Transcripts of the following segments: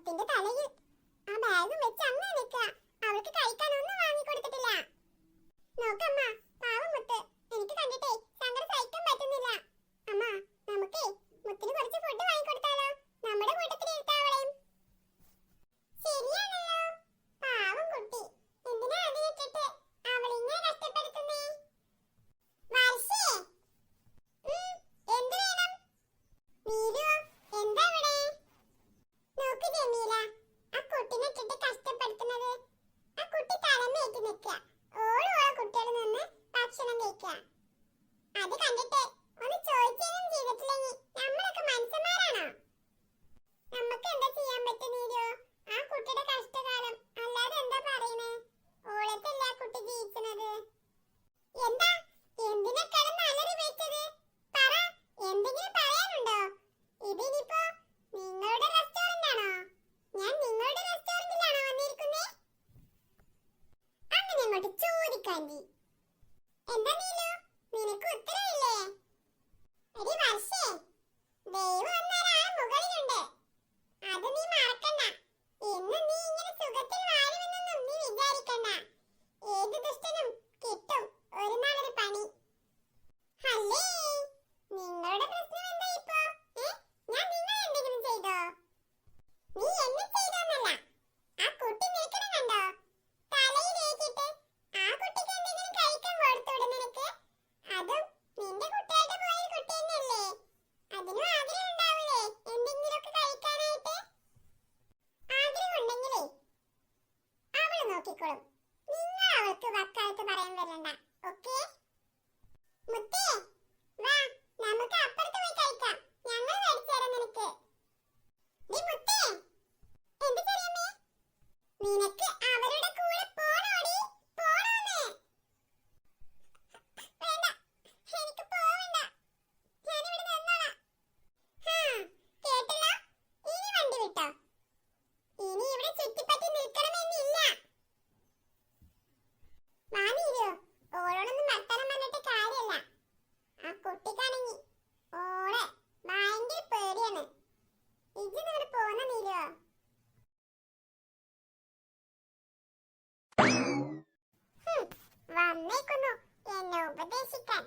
മുത്തിന്റെ തലയിൽ ആ ബാഗും വെച്ച് അങ്ങനെ നിൽക്കുക. അവൾക്ക് കഴിക്കാനൊന്നും വാങ്ങി കൊടുത്തിട്ടില്ല നോക്കമ്മ ചുറ്റിപ്പറ്റി നിൽക്കണമെന്നില്ല വാനീരു ഓളോടൊന്നും വർത്തനം പറഞ്ഞിട്ട് കാര്യമല്ല ആ കുട്ടിക്കാണെങ്കിൽ ഓളെ പേടിയാണ് നീരോ വന്നേക്കുന്നു. എന്നെ ഉപദേശിക്കാൻ.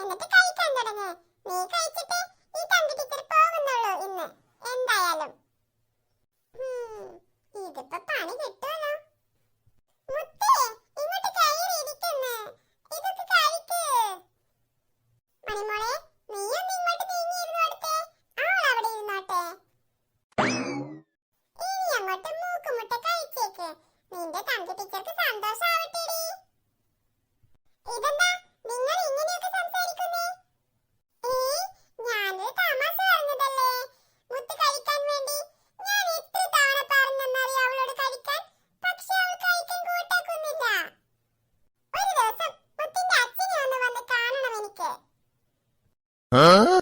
എന്നിട്ട് കഴിക്കാൻ തുടങ്ങ്. നീ കഴിച്ചിട്ട് ഈ തമ്പി ടീച്ചർ പോകുന്നുള്ളൂ ഇന്ന്. എന്തായാലും. ഇതിപ്പോ പണി കിട്ടുമല്ലോ ഇതൊക്കെ കഴിക്ക്. മണിമോളെ നീ ഒന്നും 嗯